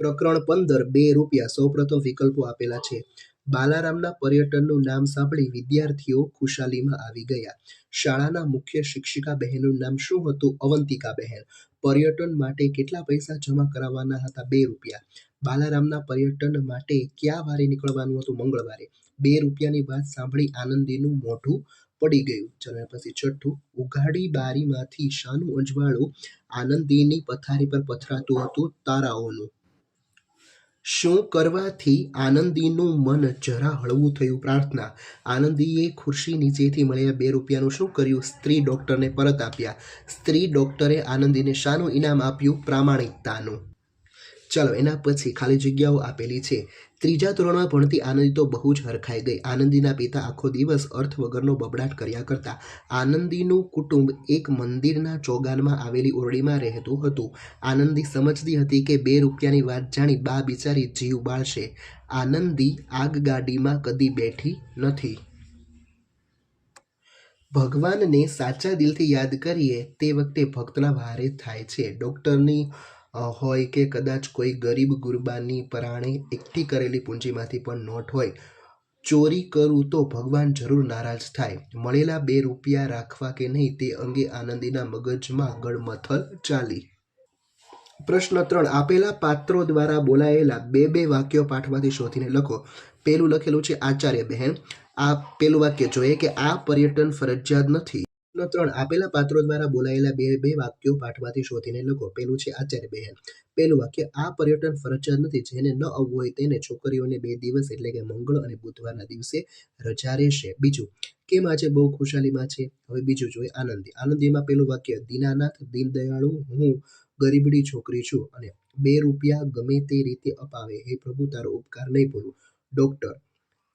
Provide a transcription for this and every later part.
પ્રકરણ પંદર બે રૂપિયા સૌપ્રથમ વિકલ્પો આપેલા છે. બાલારામના પર્યટનનું નામ સાંભળી વિદ્યાર્થીઓ ખુશાલીમાં આવી ગયા. શાળાના મુખ્ય શિક્ષિકા બહેનનું નામ શું હતું? અવંતિકા બહેન. પર્યટન માટે કેટલા પૈસા જમા કરાવવાના હતા? બે રૂપિયા. બાલારામના પર્યટન માટે કયા વારે નીકળવાનું હતું? મંગળવારે. બે રૂપિયાની વાત સાંભળી આનંદીનું મોઢું પડી ગયું. ચલો પછી છઠ્ઠું. ઉઘાડી બારીમાંથી શાનું અજવાળું આનંદીની પથારી પર પથરાતું હતું તારાઓનું. શું કરવાથી આનંદીનું મન જરા હળવું થયું? પ્રાર્થના. આનંદીએ ખુરશી નીચેથી મળ્યા બે રૂપિયાનું શું કર્યું? સ્ત્રી ડૉક્ટરને પરત આપ્યા. સ્ત્રી ડૉક્ટરે આનંદીને શાનું ઇનામ આપ્યું? પ્રામાણિકતાનું. ચાલો એના પછી ખાલી જગ્યાઓ આપેલી છે. ત્રીજા ધોરણમાં ભણતી આનંદી તો બહુ જ હરખાઈ ગઈ. આનંદીના પિતા આખો દિવસ અર્થ વગરનો બબડાટ કર્યા કરતા. આનંદીનું કુટુંબ એક મંદિરના ચોગાનમાં આવેલી ઓરડીમાં રહેતું હતું. આનંદી સમજતી હતી કે બે રૂપિયાની વાત જાણી બા બિચારી જીવ બાળશે. આનંદી આગગાડીમાં કદી બેઠી નથી. ભગવાનને સાચા દિલથી યાદ કરીએ તે વખતે ભક્તના ભારે થાય છે. ડૉક્ટરની હોય કે કદાચ કોઈ ગરીબ ગુરબાની પરાણે એકઠી કરેલી પૂંજીમાંથી પણ નોટ હોય, ચોરી કરું તો ભગવાન જરૂર નારાજ થાય. મળેલા બે રૂપિયા રાખવા કે નહીં તે અંગે આનંદીના મગજમાં ગળમથલ ચાલી. પ્રશ્ન ત્રણ, આપેલા પાત્રો દ્વારા બોલાયેલા બે બે વાક્યો પાઠમાંથી શોધીને લખો. પેલું લખેલું છે, આચાર્ય બહેન, આ પેલું વાક્ય જોઈએ કે આ પર્યટન ફરજિયાત નથી. પ્રશ્ન ત્રણ. આપેલા પાત્રો દ્વારા બોલાયેલા બે બે વાક્યો પાઠમાંથી શોધીને લખો. પેલું છે આચાર્ય બહેન. પેલું વાક્ય, આ પર્યટન ફરજિયાત નથી. જેને ન આવવું હોય તેને છોકરીઓને બે દિવસ એટલે કે મંગળ અને બુધવારના દિવસે રજા રહેશે. બીજું, કેમ આજે બહુ ખુશાલીમાં છે? હવે બીજું જોઈએ આનંદી. આનંદીમાં પેલું વાક્ય, દીનાનાથ, દીનદયાળુ, હું ગરીબડી છોકરી છું અને બે રૂપિયા ગમે તે રીતે અપાવે. હે પ્રભુ, તારો ઉપકાર નહીં ભૂલું. ડોક્ટર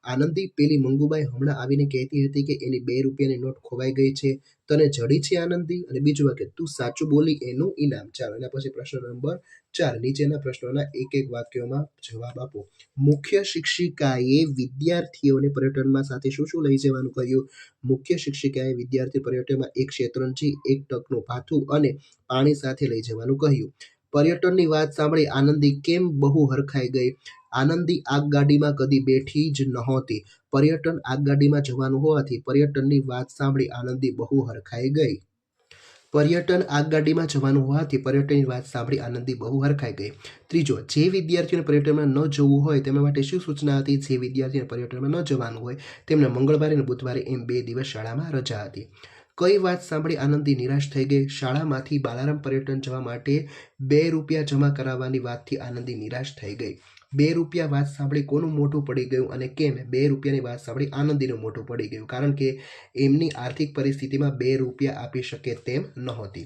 આનંદી પેલી મંગુબાઈ હમણાં આવીને કહેતી હતી કે એની બે રૂપિયાની નોટ ખોવાઈ ગઈ છે, તને જડી છે આનંદી? અને બીજું વાક્ય, તું સાચું બોલી એનું ઇનામ. ચાલો, એના પછી પ્રશ્ન નંબર ચાર, નીચેના પ્રશ્નોના એક એક વાક્યોમાં જવાબ આપો. મુખ્ય શિક્ષિકાએ વિદ્યાર્થીઓને પર્યટનમાં સાથે શું શું લઈ જવાનું કહ્યું? મુખ્ય શિક્ષિકાએ વિદ્યાર્થી પર્યટનમાં એક શેતરંજી, એક ટકનું ભાથું અને પાણી સાથે લઈ જવાનું કહ્યું. પર્યટનની વાત સાંભળી આનંદી કેમ બહુ હરખાઈ ગઈ? આનંદી આગગાડીમાં કદી બેઠી જ નહોતી. પર્યટન આગગાડીમાં જવાનું હોવાથી પર્યટનની વાત સાંભળી આનંદી બહુ હરખાઈ ગઈ. પર્યટન આગગાડીમાં જવાનું હોવાથી પર્યટનની વાત સાંભળી આનંદી બહુ હરખાઈ ગઈ. ત્રીજો, જે વિદ્યાર્થીઓને પર્યટનમાં ન જવું હોય તેમના માટે શું સૂચના હતી? જે વિદ્યાર્થીઓને પર્યટનમાં ન જવાનું હોય તેમને મંગળવારે અને બુધવારે એમ બે દિવસ શાળામાં રજા હતી. કઈ વાત સાંભળી આનંદી નિરાશ થઈ ગઈ? શાળામાંથી બાલારામ પર્યટન જવા માટે બે રૂપિયા જમા કરાવવાની વાતથી આનંદી નિરાશ થઈ ગઈ. બે રૂપિયા વાત સાંભળી કોનું મોટું પડી ગયું અને કેમ? બે રૂપિયાની વાત સાંભળી આનંદીનું મોટું પડી ગયું, કારણ કે એમની આર્થિક પરિસ્થિતિમાં બે રૂપિયા આપી શકે તેમ નહોતી.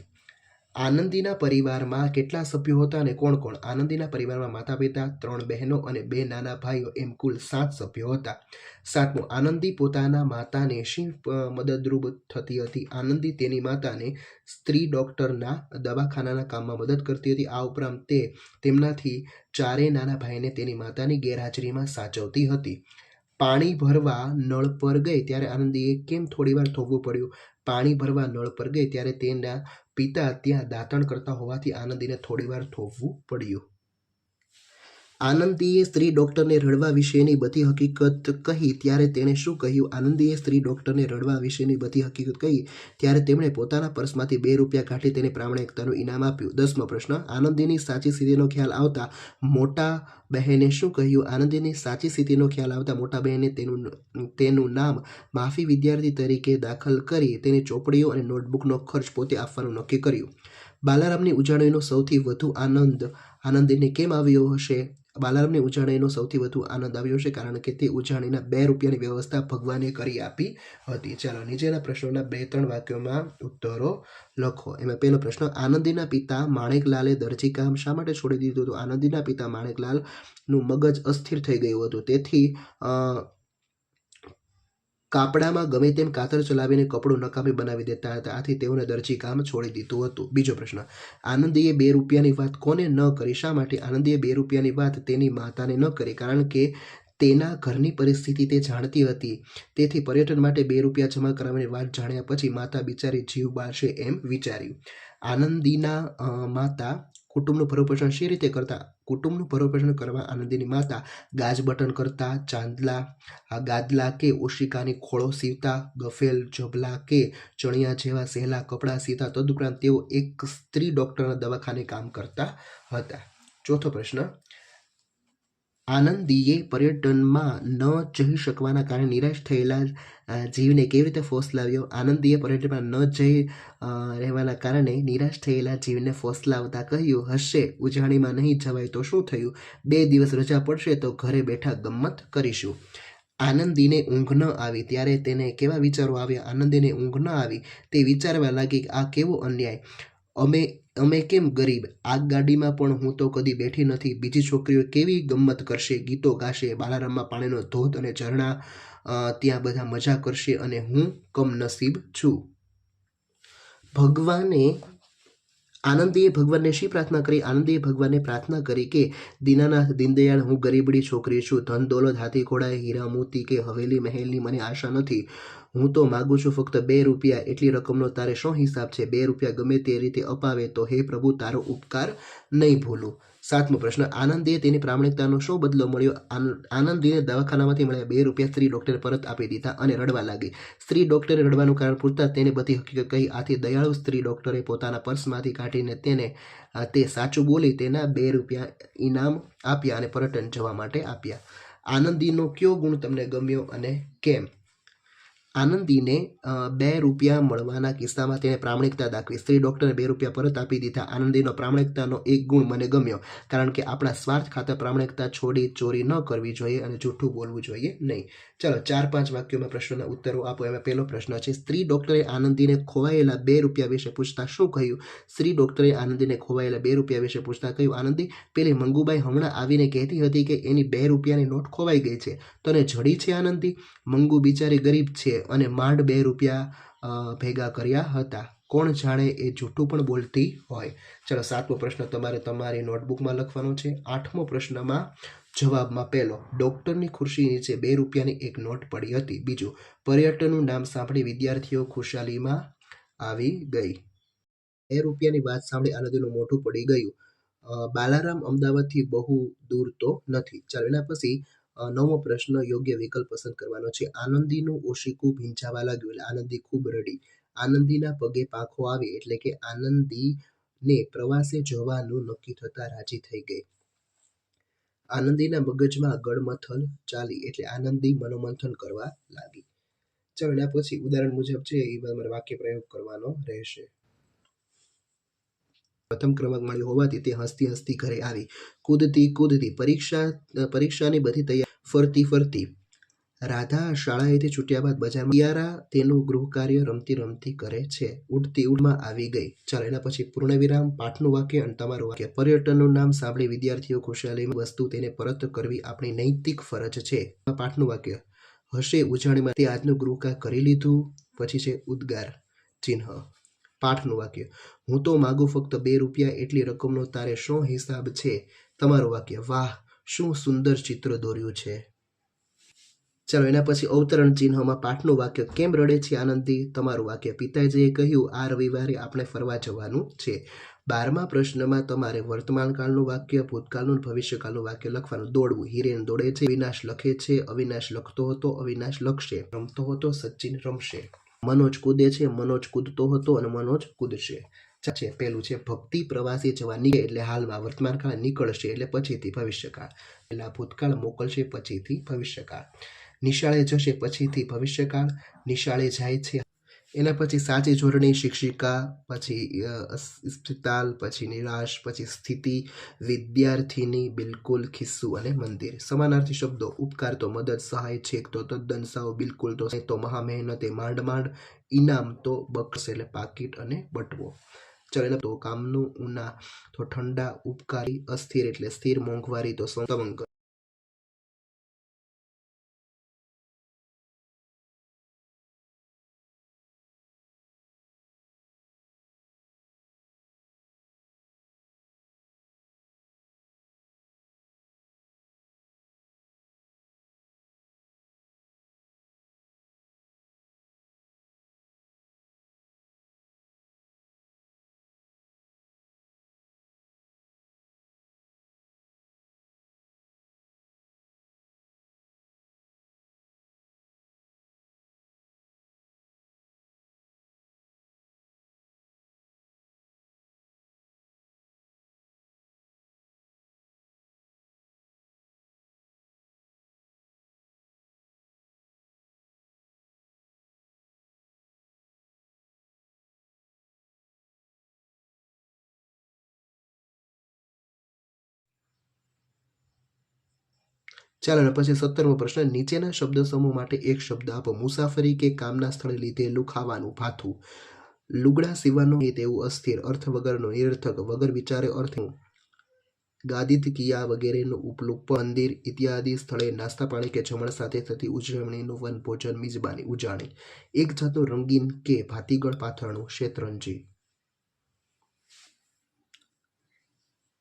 આનંદીના પરિવારમાં કેટલા સભ્યો હતા અને કોણ કોણ? આનંદીના પરિવારમાં માતા પિતા ત્રણ બહેનો અને બે નાના ભાઈઓ, એમ કુલ સાત સભ્યો હતા. સાતમું, આનંદી પોતાના માતાને શી મદદરૂપ થતી હતી? આનંદી તેની માતાને સ્ત્રી ડૉક્ટરના દવાખાનાના કામમાં મદદ કરતી હતી. આ ઉપરાંત તે તેમનાથી ચારેય નાના ભાઈને તેની માતાની ગેરહાજરીમાં સાચવતી હતી. પાણી ભરવા નળ પર ગઈ, ત્યારે આનંદીએ કેમ થોડીવાર થોભવું પડ્યું? પાણી ભરવા નળ પર ગઈ ત્યારે તેના પિતા ત્યાં દાંતણ કરતા હોવાથી આનંદીને થોડીવાર થોભવું પડ્યું. આનંદીએ સ્ત્રી ડૉક્ટરને રડવા વિશેની બધી હકીકત કહી, ત્યારે તેણે શું કહ્યું? આનંદીએ સ્ત્રી ડૉક્ટરને રડવા વિશેની બધી હકીકત કહી, ત્યારે તેમણે પોતાના પર્સમાંથી બે રૂપિયા કાઢી તેને પ્રામાણિકતાનું ઇનામ આપ્યું. દસમો પ્રશ્ન, આનંદીની સાચી સ્થિતિનો ખ્યાલ આવતા મોટા બહેને શું કહ્યું? આનંદીની સાચી સ્થિતિનો ખ્યાલ આવતા મોટા બહેને તેનું તેનું નામ માફી વિદ્યાર્થી તરીકે દાખલ કરી તેની ચોપડીઓ અને નોટબુકનો ખર્ચ પોતે આપવાનું નક્કી કર્યું. બાલારામની ઉજાણીનો સૌથી વધુ આનંદ આનંદીને કેમ આવ્યો હશે? બાલારામની ઉજાણીનો સૌથી વધુ આનંદ આવ્યો છે કારણ કે તે ઉજાણીના બે રૂપિયાની વ્યવસ્થા ભગવાને કરી આપી હતી. ચાલો, નીચેના પ્રશ્નોના બે ત્રણ વાક્યોમાં ઉત્તરો લખો. એમાં પહેલો પ્રશ્ન, આનંદીના પિતા માણેકલાલે દરજી કામ શા માટે છોડી દીધું હતું? આનંદીના પિતા માણેકલાલનું મગજ અસ્થિર થઈ ગયું હતું. તેથી કાપડામાં ગમે તેમ કાતર ચલાવીને કપડું નકામી બનાવી દેતા હતા. આથી તેઓને દરજી કામ છોડી દીધું હતું. બીજો પ્રશ્ન, આનંદીએ બે રૂપિયાની વાત કોને ન કરી? શા માટે આનંદીએ બે રૂપિયાની વાત તેની માતાને ન કરી? કારણ કે તેના ઘરની પરિસ્થિતિ તે જાણતી હતી. તેથી પર્યટન માટે બે રૂપિયા જમા કરાવવાની વાત જાણ્યા પછી માતા બિચારી જીવ બાળશે એમ વિચાર્યું. આનંદીના માતા કુટુંબનું ભરણપોષણ શી રીતે કરતા? કુટુંબનું ભરણપોષણ કરવા આનંદીની માતા ગાજ બટન કરતા, ચાંદલા ગાદલા કે ઓશિકાની ખોળો સીવતા, ગફેલ, જબલા કે ચણિયા જેવા સહેલા કપડાં સીવતા, તદુપરાંત તેઓ એક સ્ત્રી ડૉક્ટરના દવાખાને કામ કરતા હતા. ચોથો પ્રશ્ન આનંદીએ પર્યટનમાં ન જઈ શકવાના કારણે નિરાશ થયેલા જીવને કેવી રીતે ફોસલાવ્યો આનંદીએ પર્યટનમાં ન જઈ રહેવાના કારણે નિરાશ થયેલા જીવને ફોસલાવતા કહ્યું, હશે, ઉજાણીમાં નહીં જવાય તો શું થયું? બે દિવસ રજા પડશે તો ઘરે બેઠા ગમ્મત કરીશું. આનંદીને ઊંઘ ન આવી. ત્યારે તેને કેવા વિચારો આવ્યા? આનંદીને ઊંઘ ન આવી. તે વિચારવા લાગી આ કેવો અન્યાય? અમે અમે કેમ ગરીબ? આગગાડીમાં પણ હું તો કદી બેઠી નથી. બીજી છોકરીઓ કેવી ગમ્મત કરશે? ગીતો ગાશે, બાલારામમાં પાણીનો ધોધ અને ઝરણા ત્યાં બધા મજા કરશે અને હું કમનસીબ છું. ભગવાને આનંદીએ ભગવાનને શી પ્રાર્થના કરી? આનંદીએ ભગવાનને પ્રાર્થના કરી કે દીનાનાથ દીનદયાળ, હું ગરીબડી છોકરી છું. ધન દોલત, હાથી ઘોડા, હીરા, મોતી કે હવેલી મહેલની મને આશા નથી. હું તો માગું છું ફક્ત બે રૂપિયા. એટલી રકમનો તારે શું હિસાબ છે? બે રૂપિયા ગમે તે રીતે અપાવે તો હે પ્રભુ, તારો ઉપકાર નહીં ભૂલું. સાતમો પ્રશ્ન આનંદીએ તેની પ્રામાણિકતાનો શો બદલો મળ્યો? આન- આનંદીને દવાખાનામાંથી મળ્યા બે રૂપિયા સ્ત્રી ડોક્ટરે પરત આપી દીધા અને રડવા લાગી. સ્ત્રી ડોક્ટરે રડવાનું કારણ પૂરતા તેને બધી હકીકત કહી આથી દયાળુ સ્ત્રી ડોક્ટરે પોતાના પર્સમાંથી કાઢીને તેને તે સાચું બોલી તેના બે રૂપિયા ઇનામ આપ્યા અને પર્યટન જવા માટે આપ્યા. આનંદીનો કયો ગુણ તમને ગમ્યો અને કેમ? આનંદીને બે રૂપિયા મળવાના કિસ્સામાં તેણે પ્રામાણિકતા દાખવી. સ્ત્રી ડૉક્ટરને બે રૂપિયા પરત આપી દીધા. આનંદીનો પ્રામાણિકતાનો એક ગુણ મને ગમ્યો, કારણ કે આપણા સ્વાર્થ ખાતે પ્રામાણિકતા છોડી ચોરી ન કરવી જોઈએ અને જૂઠું બોલવું જોઈએ નહીં. ચલો, ચાર પાંચ વાક્યોમાં પ્રશ્નોના ઉત્તરો આપો. એમાં પહેલો પ્રશ્ન છે, સ્ત્રી ડૉક્ટરે આનંદીને ખોવાયેલા બે રૂપિયા વિશે પૂછતા શું કહ્યું? સ્ત્રી ડૉક્ટરે આનંદીને ખોવાયેલા બે રૂપિયા વિશે પૂછતા કહ્યું, આનંદી, પેલી મંગુબાઈ હમણાં આવીને કહેતી હતી કે એની બે રૂપિયાની નોટ ખોવાઈ ગઈ છે. તને જડી છે, આનંદી? મંગુ બિચારી ગરીબ છે. અને માંડ બે રૂપિયા ભેગા કર્યા હતા. કોણ જાણે એ જૂઠું પણ બોલતી હોય. ચલો, સાતમો પ્રશ્ન તમારે તમારી નોટબુકમાં લખવાનો છે. આઠમો પ્રશ્નમાં જવાબમાં પહેલો, ડૉક્ટરની ખુરશી નીચે બે રૂપિયાની એક નોટ પડી હતી. બીજું, પર્યટનનું નામ સાંભળી વિદ્યાર્થીઓ ખુશાલીમાં આવી ગઈ. બે રૂપિયાની વાત સાંભળી આનંદીનું મોઢું પડી ગયું. બાલારામ અમદાવાદથી બહુ દૂર તો નથી. ચાલો, એના પછી નવમો પ્રશ્ન યોગ્ય વિકલ્પ પસંદ કરવાનો છે. આનંદીનું ઓશિકું ભીંજાવા લાગ્યું એટલે આનંદી ખૂબ રડી. આનંદીના પગે પાંખો આવી એટલે કે આનંદીને પ્રવાસે જવાનું નક્કી થતાં રાજી થઈ ગઈ. આનંદીના મગજમાં ગળમથલ ચાલી એટલે આનંદી મનોમંથન કરવા લાગી. ચાલો એના પછી ઉદાહરણ મુજબ છે એ વાક્ય પ્રયોગ કરવાનો રહેશે. પ્રથમ ક્રમાંક મળ્યો હોવાથી તે હસતી હસતી ઘરે આવી. કૂદતી કૂદતી પરીક્ષા, પરીક્ષાની બધી તૈયાર ફરતી ફરતી રાધા શાળાએથી છૂટ્યા બાદ બજારમાં પિયારા તેનું ગૃહ કાર્ય રમતી રમતી કરે છે. ઉડતી ઉડમાં આવી ગઈ. ચાલો, એના પછી પૂર્ણવિરામ, પાઠનું વાક્ય અને તમારું વાક્ય. પર્યટનનું નામ સાંભળી વિદ્યાર્થીઓ ખુશાલીમાં વસ્તુ તેને પરત કરવી આપણી નૈતિક ફરજ છે. પાઠનું વાક્ય. હશે ઉજાણીમાં તે આજનું ગૃહકાર કરી લીધું. પછી છે ઉદ્ગાર ચિહ્ન. પાઠનું વાક્ય. હું તો માગું ફક્ત બે રૂપિયા એટલી રકમનો તારે શું હિસાબ છે? તમારું વાક્ય, વાહ, શું સુંદર ચિત્ર દોર્યું છે. ચાલો, એના પછી અવતરણ ચિહ્નમાં પાઠનું વાક્ય, કેમ રડે છે આનંદી તમારું વાક્ય, પિતાજીએ કહ્યું, આ રવિવારે આપણે ફરવા જવાનું છે. બારમા પ્રશ્નમાં તમારે વર્તમાનકાળનું વાક્ય, ભૂતકાળનું ભવિષ્યકાળનું વાક્ય લખવાનું. દોડવું. હિરેન દોડે છે વિનાશ લખે છે, અવિનાશ લખતો હતો, અવિનાશ લખશે. રમતો હતો, સચિન રમશે. મનોજ કૂદે છે, મનોજ કૂદતો હતો અને મનોજ કૂદશે. છે પેલું છે ભક્તિ પ્રવાસી જવા નીકળે એટલે હાલમાં વર્તમાનકાળ નીકળશે એટલે પછીથી ભવિષ્યકાળ. પહેલા ભૂતકાળ મોકલશે પછીથી ભવિષ્યકાળ. નિશાળે જશે પછીથી ભવિષ્યકાળ. નિશાળે જાય છે. એના પછી સાચી જોડણી શિક્ષિકા પછી અ, અસ્પતાલ પછી નિરાશ પછી સ્થિતિ વિદ્યાર્થીની બિલકુલ ખિસ્સુ અને મંદિર. સમાનાર્થી શબ્દો ઉપકાર તો મદદ સહાય છેક તો તદ્દન સાવ બિલકુલ તો તો મહા મહેનતે માંડ માંડ ઇનામ તો બક્ષ એટલે પાકીટ અને બટવો. ચાલો તો કામનું ઉના. તો ઠંડા ઉપકારી અસ્થિર એટલે સ્થિર મોંઘવારી તો સંતવંગ ચાલો અને પછી સત્તરમો પ્રશ્ન, નીચેના શબ્દ સમૂહ માટે એક શબ્દ આપો. મુસાફરી કે કામના સ્થળે લીધેલું ખાવાનું ભાથું. લુગડા સિવાનો એ તેવું અસ્થિર. અર્થ વગરનો નિરર્થક. વગર વિચારે અર્થ ગાદિત કિયા વગેરેનું ઉપલુપ મંદિર ઇત્યાદિ સ્થળે નાસ્તા પાણી કે જમણ સાથે થતી ઉજવણીનું વન ભોજન મિજબાની ઉજાણી. એક જાતનું રંગીન કે ભાતીગળ પાથરણું. શેતરંજી.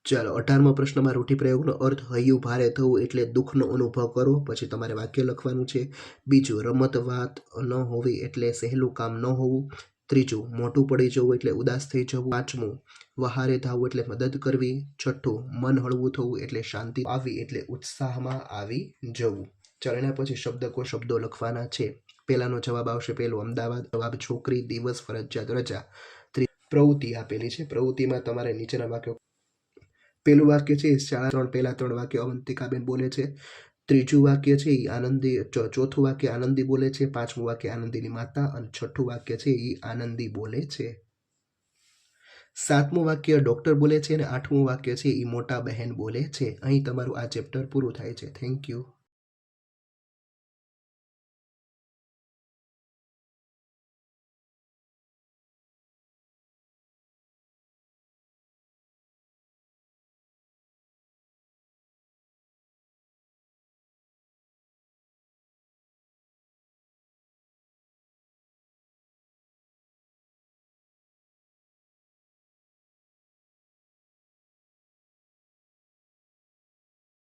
ચાલો, અઢારમો પ્રશ્નમાં રૂઢિપ્રયોગનો અર્થ હૈયું ભારે થવું એટલે દુઃખનો અનુભવ કરો પછી તમારે વાક્ય લખવાનું છે. બીજું, રમત વાત ન હોવી એટલે સહેલું કામ ન હોવું. ત્રીજું, મોટું પડી જવું એટલે ઉદાસ થઈ જવું. પાંચમું, વહારે ધાવવું એટલે મદદ કરવી. છઠ્ઠું, મન હળવું થવું એટલે શાંતિ આવી એટલે ઉત્સાહમાં આવી જવું. ચાલો, એના પછી શબ્દકો શબ્દો લખવાના છે. પહેલાનો જવાબ આવશે પહેલો, અમદાવાદ. જવાબ, છોકરી દિવસ ફરજિયાત રજા. પ્રવૃત્તિ આપેલી છે. પ્રવૃત્તિમાં તમારે નીચેના વાક્યો પહેલું વાક્ય છે, શાળા ત્રણ, પહેલા ત્રણ વાક્ય અવંતિકાબેન બોલે છે. ત્રીજું વાક્ય છે એ આનંદી ચોથું વાક્ય, આનંદી બોલે છે. પાંચમું વાક્ય, આનંદીની માતા. અને છઠ્ઠું વાક્ય છે એ આનંદી બોલે છે. સાતમું વાક્ય, ડૉક્ટર બોલે છે. અને આઠમું વાક્ય છે એ મોટા બહેન બોલે છે. અહીં તમારું આ ચેપ્ટર પૂરું થાય છે. Thank you.